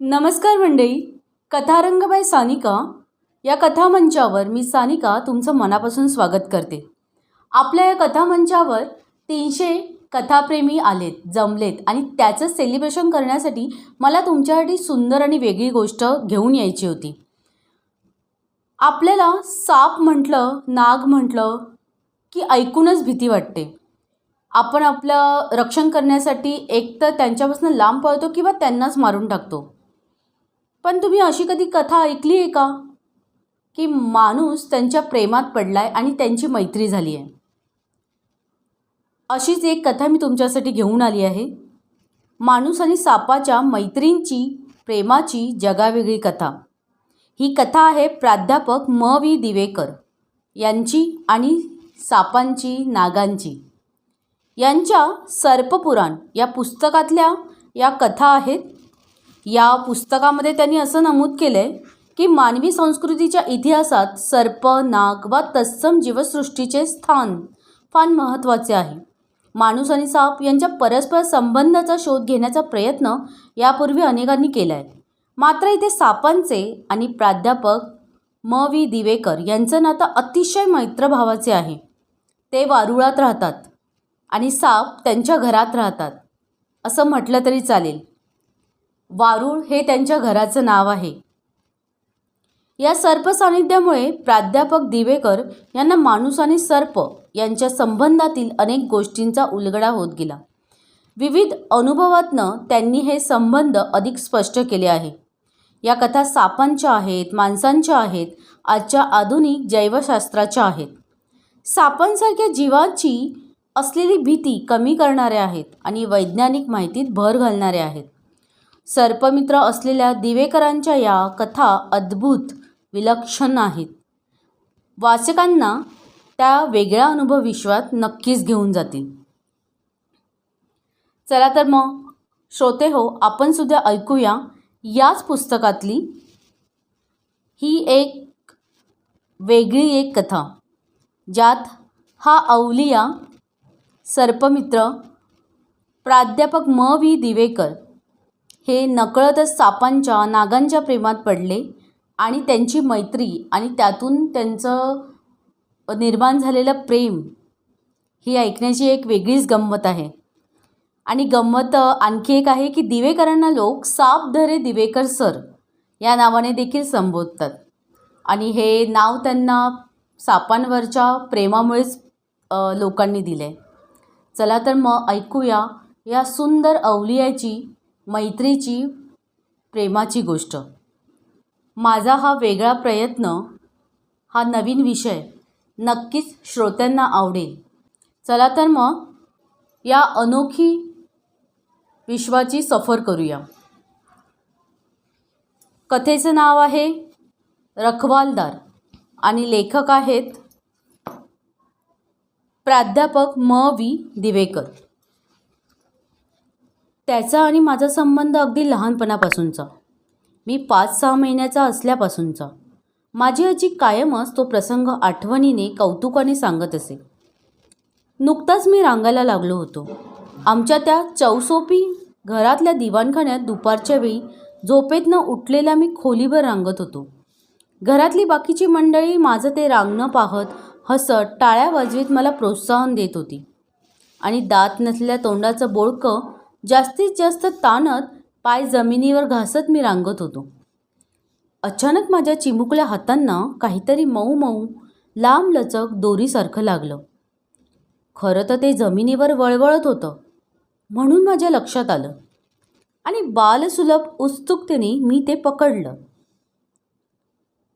नमस्कार मंडळी कथारंगबाई सानिका या कथामंचावर मी सानिका तुमचं मनापासून स्वागत करते. आपल्या या कथामंचावर तीनशे कथाप्रेमी आलेत जमलेत आणि त्याचं सेलिब्रेशन करण्यासाठी मला तुमच्यासाठी सुंदर आणि वेगळी गोष्ट घेऊन यायची होती. आपल्याला साप म्हटलं नाग म्हटलं की ऐकूनच भीती वाटते. आपण आपलं रक्षण करण्यासाठी एकतर त्यांच्यापासून लांब पळतो किंवा त्यांनाच मारून टाकतो. पण तुम्ही अशी कधी कथा ऐकली आहे का? की माणूस त्यांच्या प्रेमात पडलाय आणि त्यांची मैत्री झाली आहे अशीच एक कथा मी तुमच्यासाठी घेऊन आली आहे. माणूस आणि सापाच्या मैत्रींची प्रेमाची जगावेगळी कथा. ही कथा आहे प्राध्यापक म. वी. दिवेकर यांची आणि सापांची नागांची. यांच्या सर्पपुराण या पुस्तकातल्या या कथा आहेत या पुस्तकामध्ये त्यांनी असं नमूद केलं आहे की मानवी संस्कृतीच्या इतिहासात सर्प नाग वा तत्सम जीवसृष्टीचे स्थान फार महत्त्वाचे आहे. माणूस आणि साप यांच्या परस्पर संबंधाचा शोध घेण्याचा प्रयत्न यापूर्वी अनेकांनी केला आहे मात्र इथे सापांचे आणि प्राध्यापक म. व्ही. दिवेकर यांचं नातं अतिशय मैत्रभावाचे आहे. ते वारुळात राहतात आणि साप त्यांच्या घरात राहतात. असं म्हटलं तरी चालेल. वारुळ हे त्यांच्या घराचं नाव आहे. या सर्प सानिध्यामुळे प्राध्यापक दिवेकर यांना माणूस आणि सर्प यांच्या संबंधातील अनेक गोष्टींचा उलगडा होत गेला. विविध अनुभवातनं त्यांनी हे संबंध अधिक स्पष्ट केले आहे. या कथा सापांच्या आहेत माणसांच्या आहेत आजच्या आधुनिक जैवशास्त्राच्या आहेत. सापांसारख्या जीवाची असलेली भीती कमी करणाऱ्या आहेत आणि वैज्ञानिक माहितीत भर घालणाऱ्या आहेत. सर्पमित्र असलेल्या दिवेकरांच्या या कथा अद्भुत विलक्षण आहेत वाचकांना त्या वेगळ्या अनुभव विश्वात नक्कीच घेऊन जातील. चला तर मग श्रोते हो आपण सुद्धा ऐकूया याच पुस्तकातली ही एक वेगळी एक कथा ज्यात हा अवलिया सर्पमित्र प्राध्यापक म. व्ही. दिवेकर हे नकळतच सापांच्या नागांच्या प्रेमात पडले आणि त्यांची मैत्री आणि त्यातून त्यांचं निर्माण झालेलं प्रेम ही ऐकण्याची एक वेगळीच गंमत आहे. आणि गंमत आणखी एक आहे की दिवेकरांना लोक साप धरे दिवेकर सर या नावाने देखील संबोधतात. आणि हे नाव त्यांना सापांवरच्या प्रेमामुळेच लोकांनी दिलं आहे चला तर मग ऐकूया या सुंदर अवलियाची मैत्रीची प्रेमाची गोष्ट. माझा हा वेगळा प्रयत्न हा नवीन विषय नक्कीच श्रोत्यांना आवडेल. चला तर मग या अनोखी विश्वाची सफर करूया. कथेचं नाव आहे रखवालदार आणि लेखक आहेत प्राध्यापक म. व्ही दिवेकर. त्याचा आणि माझा संबंध अगदी लहानपणापासूनचा. मी पाच सहा महिन्याचा असल्यापासूनचा. माझी आजी कायमच तो प्रसंग आठवणीने कौतुकाने सांगत असे. नुकताच मी रांगायला लागलो होतो. आमच्या त्या चौसोपी घरातल्या दिवाणखान्यात दुपारच्या वेळी झोपेतनं उठलेला मी खोलीभर रांगत होतो. घरातली बाकीची मंडळी माझं ते रांगणं पाहत हसत टाळ्या वाजवीत मला प्रोत्साहन देत होती. आणि दात नसलेल्या तोंडाचं बोळकं जास्तीत जास्त ताणत पाय जमिनीवर घासत मी रांगत होतो. अचानक माझ्या चिमुकल्या हातांना काहीतरी मऊ मऊ लांब लचक दोरीसारखं लागलं. खरं तर ते जमिनीवर वळवळत होतं म्हणून माझ्या लक्षात आलं. आणि बालसुलभ उत्सुकतेने मी ते पकडलं.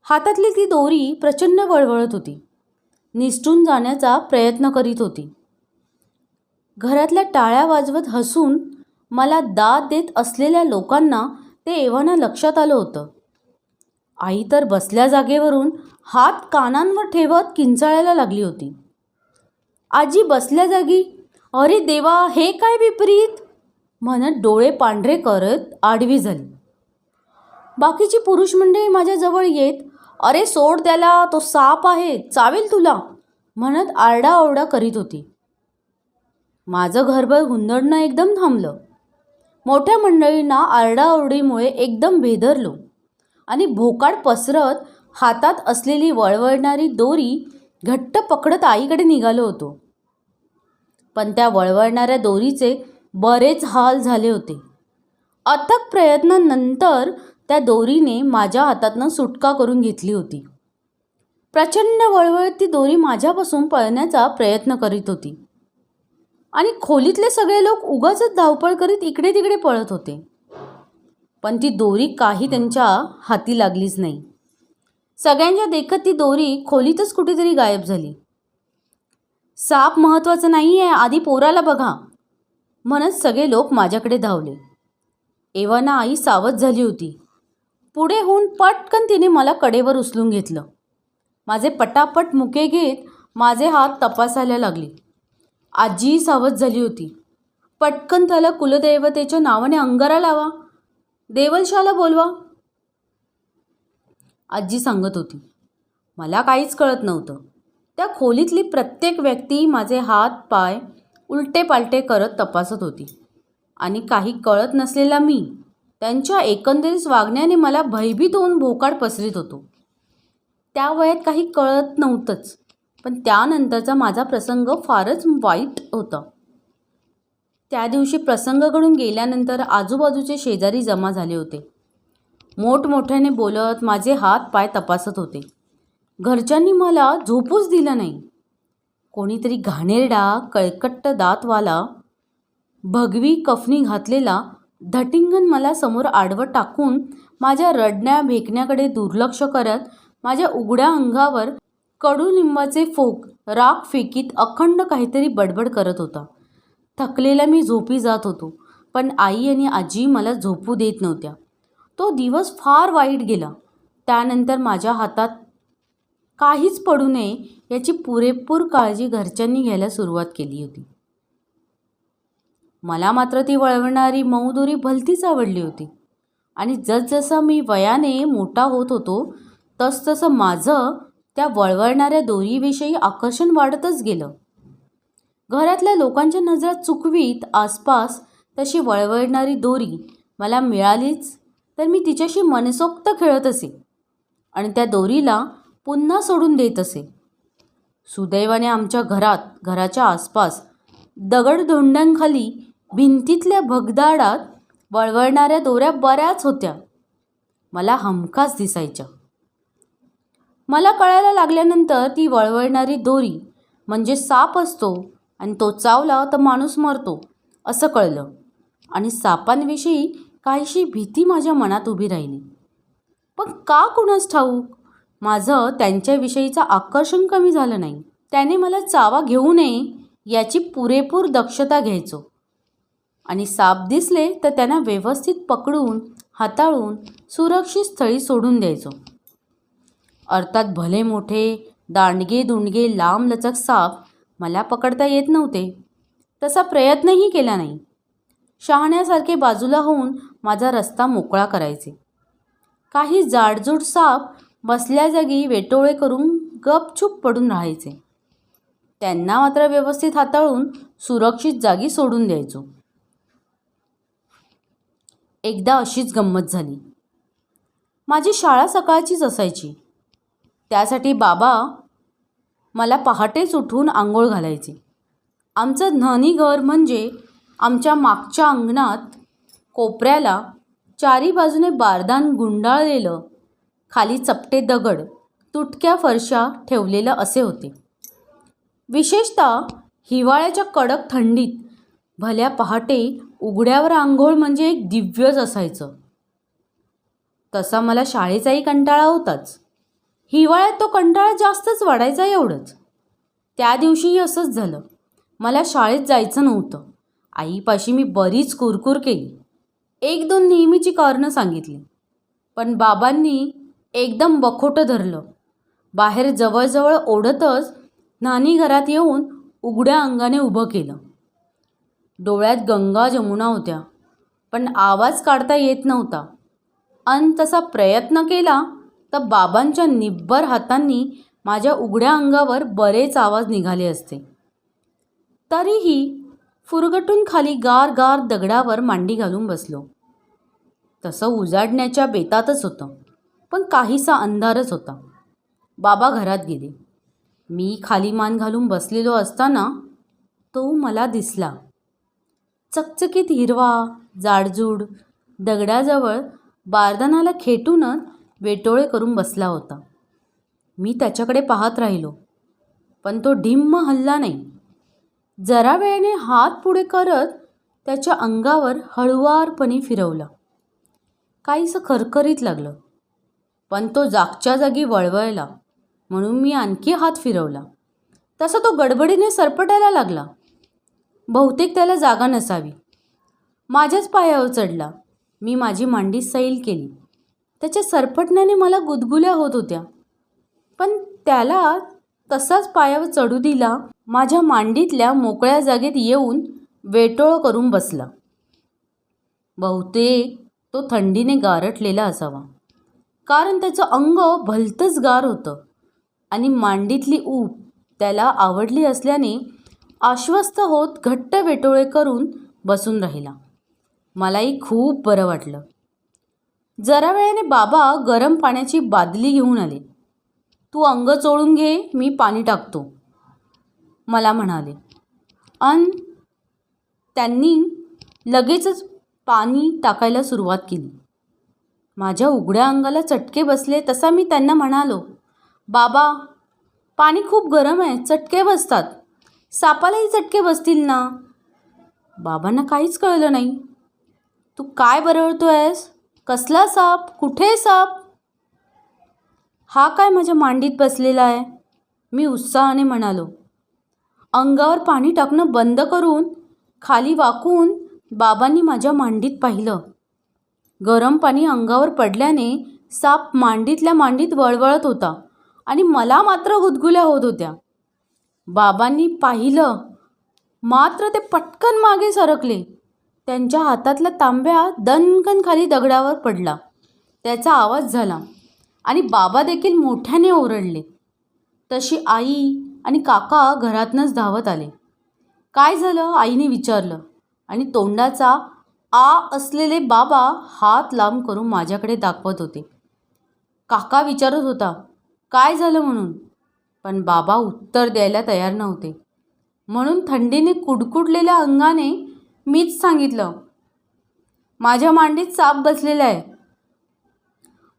हातातली ती दोरी प्रचंड वळवळत होती. निसटून जाण्याचा प्रयत्न करीत होती. घरातल्या टाळ्या वाजवत हसून मला दाद देत असलेल्या लोकांना ते एव्हाना लक्षात आलं होतं. आई तर बसल्या जागेवरून हात कानांवर ठेवत किंचाळायला लागली होती. आजी बसल्या जागी अरे देवा हे काय विपरीत? म्हणत डोळे पांढरे करत आडवी झाली. बाकीची पुरुष मंडळी माझ्याजवळ येत अरे सोड त्याला तो साप आहे चावेल तुला म्हणत आरडाओरडा करीत होती. माझं घरभर हुंदडणं एकदम थांबलं. मोठ्या मंडळींना आरडाओरडीमुळे एकदम भेदरलो. आणि भोकाड पसरत हातात असलेली वळवळणारी दोरी घट्ट पकडत आईकडे निघालो होतो. पण त्या वळवळणाऱ्या दोरीचे बरेच हाल झाले होते. अथक प्रयत्नानंतर त्या दोरीने माझ्या हातातनं सुटका करून घेतली होती. प्रचंड वळवळत ती दोरी माझ्यापासून पळण्याचा प्रयत्न करीत होती. आणि खोलीतले सगळे लोक उगाच धावपळ करीत इकडे तिकडे पळत होते. पण ती दोरी काही त्यांच्या हाती लागलीच नाही. सगळ्यांच्या देखत ती दोरी खोलीतच कुठेतरी गायब झाली. साप महत्त्वाचं नाही आहे आधी पोराला बघा. म्हणत सगळे लोक माझ्याकडे धावले. एव्हाना आई सावध झाली होती. पुढे होऊन पटकन तिने मला कडेवर उचलून घेतलं. माझे पटापट मुके घेत माझे हात तपासायला लागले. आजीही सावध झाली होती. पटकन त्याला कुलदैवतेच्या नावाने अंगारा लावा. देवलशाला बोलवा. आजी सांगत होती मला काहीच कळत नव्हतं. त्या खोलीतली प्रत्येक व्यक्ती माझे हात पाय उलटे पालटे करत तपासत होती. आणि काही कळत नसलेला मी त्यांच्या एकंदरीत वागण्याने मला भयभीत होऊन भोकाड पसरीत होतो. त्या वयात काही कळत नव्हतंच. पण त्यानंतरचा माझा प्रसंग फारच वाईट होता. त्या दिवशी प्रसंग घडून गेल्यानंतर आजूबाजूचे शेजारी जमा झाले होते. मोठमोठ्याने बोलत माझे हात पाय तपासत होते. घरच्यांनी मला झोपूच दिलं नाही. कोणीतरी घाणेरडा कळकट्ट दातवाला भगवी कफनी घातलेला धटिंगन मला समोर आडवं टाकून माझ्या रडण्या भेकण्याकडे दुर्लक्ष करत माझ्या उघड्या अंगावर कडुनिंबाचे फोक राग फेकीत अखंड काहीतरी बडबड करत होता. थकलेला मी झोपी जात होतो पण आई आणि आजी मला झोपू देत नव्हत्या. तो दिवस फार वाईट गेला. त्यानंतर माझ्या हातात काहीच पडू नये याची पुरेपूर काळजी घरच्यांनी घ्यायला सुरुवात केली होती. मला मात्र ती वळवणारी मऊदोरी भलतीच आवडली होती. आणि जसजसं मी वयाने मोठा होत होतो तसतसं माझं त्या वळवळणाऱ्या दोरीविषयी आकर्षण वाढतच गेलं. घरातल्या लोकांच्या नजरा चुकवीत आसपास तशी वळवळणारी दोरी मला मिळालीच तर मी तिच्याशी मनसोक्त खेळत असे आणि त्या दोरीला पुन्हा सोडून देत असे. सुदैवाने आमच्या घरात घराच्या आसपास दगडधोंड्यांखाली भिंतीतल्या भगदाडात वळवळणाऱ्या दोऱ्या बऱ्याच होत्या. मला हमखास दिसायच्या. मला कळायला लागल्यानंतर ती वळवळणारी दोरी म्हणजे साप असतो आणि तो चावला तर माणूस मरतो असं कळलं. आणि सापांविषयी काहीशी भीती माझ्या मनात उभी राहिली. पण का कुणास ठाऊक? माझं त्यांच्याविषयीचं आकर्षण कमी झालं नाही. त्याने मला चावा घेऊ नये याची पुरेपूर दक्षता घ्यायचो. आणि साप दिसले तर त्यांना व्यवस्थित पकडून हाताळून सुरक्षित स्थळी सोडून द्यायचो. अर्थात भले मोठे दांडगे दुंडगे लांबलचक साप मला पकडता येत नव्हते. तसा प्रयत्नही केला नाही. शहाण्यासारखे बाजूला होऊन माझा रस्ता मोकळा करायचे. काही जाडजूड साप बसल्या जागी वेटोळे करून गपचूप पडून राहायचे. त्यांना मात्र व्यवस्थित हाताळून सुरक्षित जागी सोडून द्यायचो. एकदा अशीच गंमत झाली. माझी शाळा सकाळचीच असायची. त्यासाठी बाबा मला पहाटेच उठून आंघोळ घालायचे. आमचं न्हनी घर म्हणजे आमच्या मागच्या अंगणात कोपऱ्याला चारी बाजूने बारदान गुंडाळलेलं खाली चपटे दगड तुटक्या फरशा ठेवलेलं असे होते. विशेषतः हिवाळ्याच्या कडक थंडीत भल्या पहाटे उघड्यावर आंघोळ म्हणजे एक दिव्यच असायचं. तसा मला शाळेचाही कंटाळा होताच. हिवाळ्यात तो कंटाळा जास्तच वाढायचा एवढंच. त्या दिवशीही असंच झालं. मला शाळेत जायचं नव्हतं. आईपाशी मी बरीच कुरकुर केली. एक दोन नेहमीची कारणं सांगितली. पण बाबांनी एकदम बखोटं धरलं. बाहेर जवळजवळ ओढतच नानी घरात येऊन उघड्या अंगाने उभं केलं. डोळ्यात गंगा जमुना होत्या. पण आवाज काढता येत नव्हता. अन तसा प्रयत्न केला तर बाबांच्या निब्बर हातांनी माझ्या उघड्या अंगावर बरेच आवाज निघाले असते. तरीही फुरगटून खाली गार गार दगडावर मांडी घालून बसलो. तसं उजाडण्याच्या बेतातच होतं पण काहीसा अंधारच होता. बाबा घरात गेले. मी खाली मान घालून बसलेलो असताना तो मला दिसला. चकचकीत हिरवा जाडजूड दगडाजवळ बारदानाला खेटूनच वेटोळे करून बसला होता. मी त्याच्याकडे पाहत राहिलो पण तो ढिम्म हल्ला नाही. जरा वेळेने हात पुढे करत त्याच्या अंगावर हळुवारपणे फिरवला. काहीसं खरखरीत लागलं पण तो जागच्या जागी वळवळला म्हणून मी आणखी हात फिरवला. तसा तो गडबडीने सरपटायला लागला. बहुतेक त्याला जागा नसावी. माझ्याच पायावर चढला. मी माझी मांडी सैल केली. त्याच्या सरपटण्याने मला गुदगुल्या होत होत्या. पण त्याला तसाच पायावर चढू दिला माझ्या मांडीतल्या मोकळ्या जागेत येऊन वेटोळ करून बसला. बहुतेक तो थंडीने गारटलेला असावा. कारण त्याचं अंग भलतंच गार होतं आणि मांडीतली ऊब त्याला आवडली असल्याने आश्वस्त होत घट्ट वेटोळे करून बसून राहिला. मलाही खूप बरं वाटलं. जरा वेळाने बाबा गरम पाण्याची बादली घेऊन आले. तू अंग चोळून घे मी पाणी टाकतो मला म्हणाले. अन त्यांनी लगेचच पाणी टाकायला सुरुवात केली. माझ्या उघड्या अंगाला चटके बसले तसा मी त्यांना म्हणालो बाबा पाणी खूप गरम आहे चटके बसतात. सापालाही चटके बसतील ना? बाबांना काहीच कळलं नाही. तू काय बरळतो आहेस कसला साप? कुठे साप? हा काय माझ्या मांडीत बसलेला आहे? मी उत्साहाने म्हणालो. अंगावर पाणी टाकणं बंद करून खाली वाकून बाबांनी माझ्या मांडीत पाहिलं. गरम पाणी अंगावर पडल्याने साप मांडीतल्या मांडीत वळवळत होता आणि मला मात्र गुदगुल्या होत होत्या. बाबांनी पाहिलं मात्र ते पटकन मागे सरकले. त्यांच्या हातातला तांब्या दणकन खाली दगडावर पडला. त्याचा आवाज झाला आणि बाबा देखील मोठ्याने ओरडले. तशी आई आणि काका घरातनंच धावत आले. काय झालं? आईने विचारलं आणि तोंडाचा आ असलेले बाबा हात लांब करून माझ्याकडे दाखवत होते. काका विचारत होता काय झालं म्हणून? पण बाबा उत्तर द्यायला तयार नव्हते. म्हणून थंडीने कुडकुडलेल्या अंगाने मीच सांगितलं. माझ्या मांडीत साप बसलेला आहे.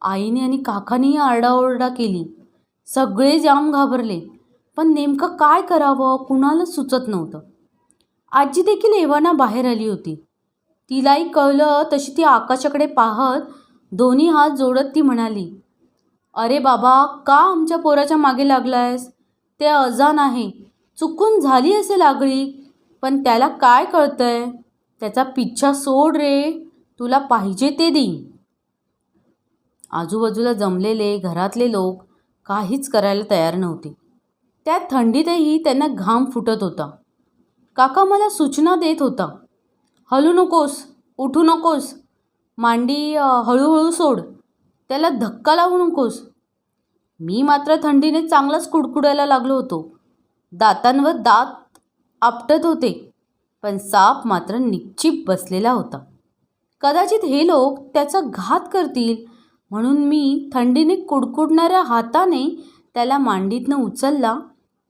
आईने आणि काकानेही आरडाओरडा केली. सगळे जाम घाबरले. पण नेमकं काय करावं कुणालाच सुचत नव्हतं. आजी देखील एव्हाना बाहेर आली होती. तिलाही कळलं तशी ती आकाशाकडे पाहत दोन्ही हात जोडत ती म्हणाली अरे बाबा का आमच्या पोराच्या मागे लागलायस? ते अजान आहे. चुकून झाली असेल आगळी. पण त्याला काय कळतंय? त्याचा पिच्छा सोड रे. तुला पाहिजे ते देईन आजूबाजूला जमलेले घरातले लोक काहीच करायला तयार नव्हते. त्या थंडीतही त्यांना घाम फुटत होता. काका मला सूचना देत होता. हलू नकोस उठू नकोस. मांडी हळूहळू सोड. त्याला धक्का लावू नकोस. मी मात्र थंडीने चांगलाच कुडकुडायला लागलो होतो. दातांवर दात आपटत होते. पण साप मात्र निश्चिप बसलेला होता. कदाचित हे लोक त्याचा घात करतील. म्हणून मी थंडीने कुडकुडणाऱ्या हाताने त्याला मांडीतनं उचलला.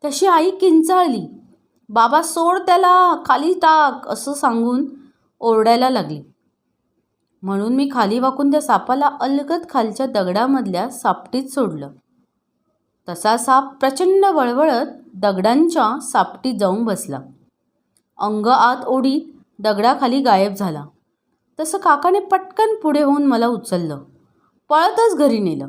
तशी आई किंचाळली. बाबा सोड त्याला खाली टाक असं सांगून ओरडायला लागली. म्हणून मी खाली वाकून त्या सापाला अलगद खालच्या दगडामधल्या सापटीत सोडलं. तसा साप प्रचंड वळवळत दगडांच्या सापटीत जाऊन बसला. अंग आत ओढीत दगडाखाली गायब झाला. तसं काकाने पटकन पुढे होऊन मला उचललं. पळतच घरी नेलं.